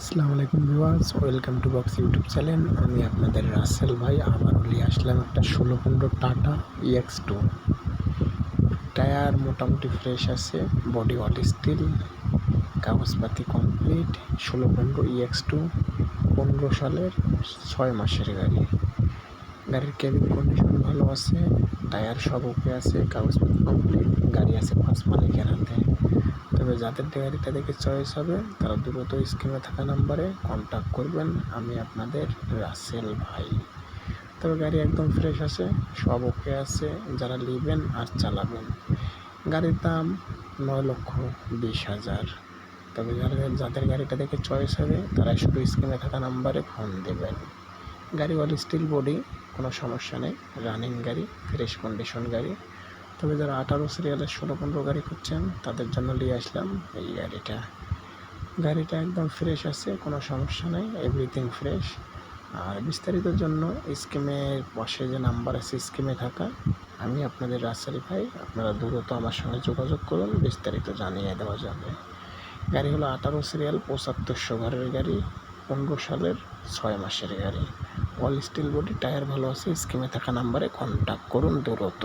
আসসালামু আলাইকুম viewers, welcome to box YouTube channel. আমি আপনাদের রাসেল ভাই আবারও নিয়ে আসলাম একটা ষোলো পনেরো টাটা ইএক্স টু টায়ার মোটামুটি ফ্রেশ আছে, বডি অল স্টিল, কাগজপাতি কমপ্লিট, ষোলো পনেরো ইএক্স টু পনেরো সালের ছয় মাসের গাড়ি। গাড়ির কেবিন কন্ডিশন ভালো আছে, টায়ার সব ওকে আছে কাগজপত্র কমপ্লিট, গাড়ি আছে পাঁচ মালিকের হাতে। তবে যাদের গাড়িটা দেখে চয়েস হবে, তারা দ্রুত স্ক্রিনে থাকা নাম্বারে কন্ট্যাক্ট করবেন, আমি আপনাদের রাসেল ভাই। তবে গাড়ি একদম ফ্রেশ আছে, সব ওকে আছে, যারা নেবেন আর চালাবেন। গাড়ির দাম নয় লক্ষ বিশ হাজার। তবে যারা যাদের গাড়িটা দেখে চয়েস হবে, তারা শুধু স্ক্রিনে থাকা নাম্বারে ফোন দেবেন। গাড়ি অল স্টিল বডি কোনো সমস্যা নেই। রানিং গাড়ি ফ্রেশ কন্ডিশন গাড়ি। তবে যারা আঠারো সিরিয়ালের ষোলো পনেরো গাড়ি করছেন তাদের জন্য নিয়ে আসলাম এই গাড়িটা। গাড়িটা একদম ফ্রেশ আছে, কোনো সমস্যা নেই এভরিথিং ফ্রেশ আর বিস্তারিতর জন্য স্কিমের পাশে যে নাম্বার আছে, স্কিমে থাকা, আমি আপনাদের রাসেল ভাই, আপনারা দ্রুত আমার সঙ্গে যোগাযোগ করুন, বিস্তারিত জানিয়ে দেওয়া যাবে। গাড়ি হলো আঠারো সিরিয়াল পঁচাত্তরশো ঘরের গাড়ি, পনেরো সালের ছয় মাসের গাড়ি। অল স্টিল বডি টায়ার ভালো আছে, স্কিমে থাকা নাম্বারে কন্ট্যাক্ট করুন দ্রুত।